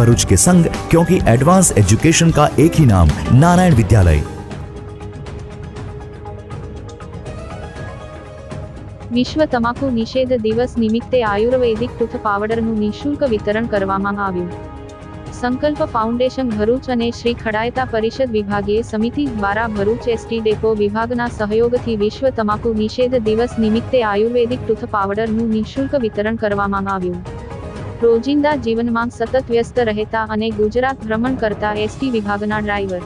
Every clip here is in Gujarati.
भरूच के संग क्योंकि एडवांस एजुकेशन का एक ही नाम नारायण विद्यालय વિશ્વ તમાકુ નિષેધ દિવસ નિમિત્તે આયુર્વેદિક ટૂથ પાવડરનું નિઃશુલ્ક વિતરણ કરવામાં આવ્યું સંકલ્પ ફાઉન્ડેશન ભરૂચ અને શ્રી ખડાયતા પરિષદ વિભાગીય સમિતિ દ્વારા ભરૂચ એસટી ડેપો વિભાગના સહયોગથી વિશ્વ તમાકુ નિષેધ દિવસ નિમિત્તે આયુર્વેદિક ટૂથ પાવડરનું નિઃશુલ્ક વિતરણ કરવામાં આવ્યું રોજિંદા જીવનમાં સતત વ્યસ્ત રહેતા અને ગુજરાત ભ્રમણ કરતા એસટી વિભાગના ડ્રાઈવર.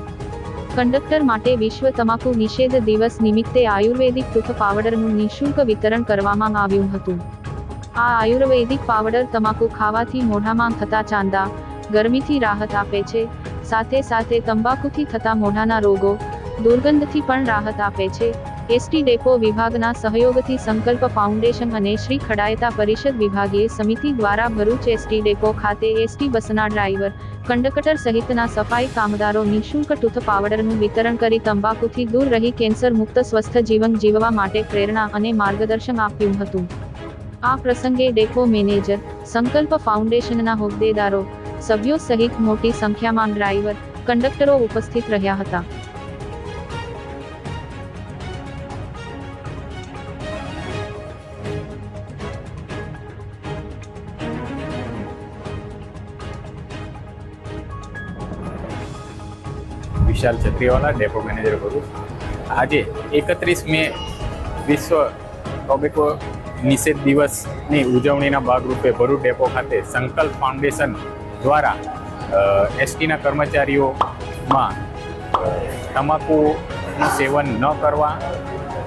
કંડક્ટર માટે વિશ્વ તમાકુ નિષેધ દિવસ નિમિત્તે આયુર્વેદિક ટૂથ પાવડરનું નિઃશુલ્ક વિતરણ કરવામાં આવ્યું હતું. આ આયુર્વેદિક પાવડર તમાકુ ખાવાથી મોઢામાં થતા ચાંદા, ગરમીથી રાહત આપે છે, સાથે સાથે તંબાકુથી થતા મોઢાના રોગો, દુર્ગંધથી પણ રાહત આપે છે એસટી ડેપો વિભાગના સહયોગથી સંકલ્પ ફાઉન્ડેશન અને શ્રી ખડાયતા પરિષદ વિભાગીય સમિતિ દ્વારા ભરૂચ એસટી ડેપો ખાતે એસટી બસના ડ્રાઈવર, કંડક્ટર સહિતના સફાઈ કામદારો નિઃશુલ્ક ટૂથ પાવડરનું વિતરણ કરી તંબાકુથી દૂર રહી કેન્સર મુક્ત સ્વસ્થ જીવન જીવવા માટે પ્રેરણા અને માર્ગદર્શન આપ્યું હતું. આ પ્રસંગે ડેપો મેનેજર, સંકલ્પ ફાઉન્ડેશનના હોદ્દેદારો, સભ્યો સહિત મોટી સંખ્યામાં ડ્રાઈવર, કંડક્ટરો ઉપસ્થિત રહ્યા હતા. વિશાલ છત્રીવાલા, ડેપો મેનેજર કરું. આજે એકત્રીસ મે વિશ્વ ટોબેકો નિષેધ દિવસની ઉજવણીના ભાગરૂપે ભરૂચ ડેપો ખાતે સંકલ્પ ફાઉન્ડેશન દ્વારા એસટીના કર્મચારીઓમાં તમાકુનું સેવન ન કરવા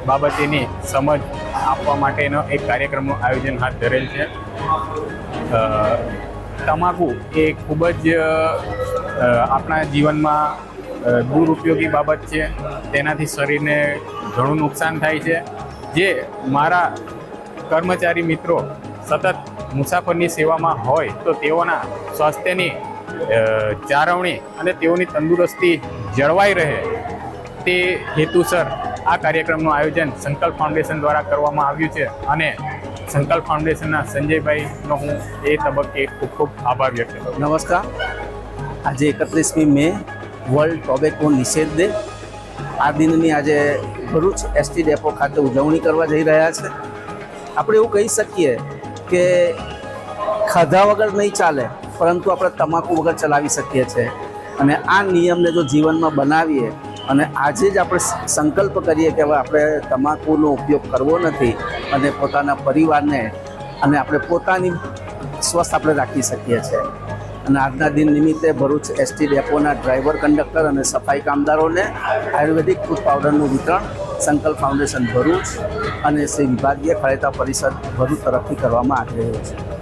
બાબતેની સમજ આપવા માટેનો એક કાર્યક્રમનું આયોજન હાથ ધરેલ છે. તમાકુ એ ખૂબ જ આપણા જીવનમાં દુરુપયોગી બાબત છે. તેનાથી શરીરને ઘણું નુકસાન થાય છે. જે મારા કર્મચારી મિત્રો સતત મુસાફરની સેવામાં હોય તો તેઓના સ્વાસ્થ્યની જાળવણી અને તેઓની તંદુરસ્તી જળવાઈ રહે. તે હેતુસર આ કાર્યક્રમનું આયોજન સંકલ્પ ફાઉન્ડેશન દ્વારા કરવામાં આવ્યું છે અને સંકલ્પ ફાઉન્ડેશનના સંજયભાઈનો હું એ તબક્કે ખૂબ ખૂબ આભાર વ્યક્ત કરું નમસ્કાર. આજે એકત્રીસમી મે વર્લ્ડ ટોબેકો નિષેધ ડે આ દિનની આજે ભરૂચ એસટી ડેપો ખાતે ઉજવણી કરવા જઈ રહ્યા છે. આપણે એવું કહી શકીએ કે ખાધા વગર નહીં ચાલે, પરંતુ આપણે તમાકુ વગર ચલાવી શકીએ છીએ અને આ નિયમને જો જીવનમાં બનાવીએ અને આજે જ આપણે સંકલ્પ કરીએ કે હવે આપણે તમાકુનો ઉપયોગ કરવો નથી અને પોતાના પરિવારને અને આપણે પોતાની સ્વસ્થ આપણે રાખી શકીએ છીએ અને આજના દિન નિમિત્તે ભરૂચ એસટી ડેપોના ડ્રાઈવર, કંડક્ટર અને સફાઈ કામદારોને આયુર્વેદિક ફૂડ પાવડરનું વિતરણ સંકલ્પ ફાઉન્ડેશન ભરૂચ અને શ્રી વિભાગીય ખરેતા પરિષદ ભરૂચ તરફથી કરવામાં આવી રહ્યું છે.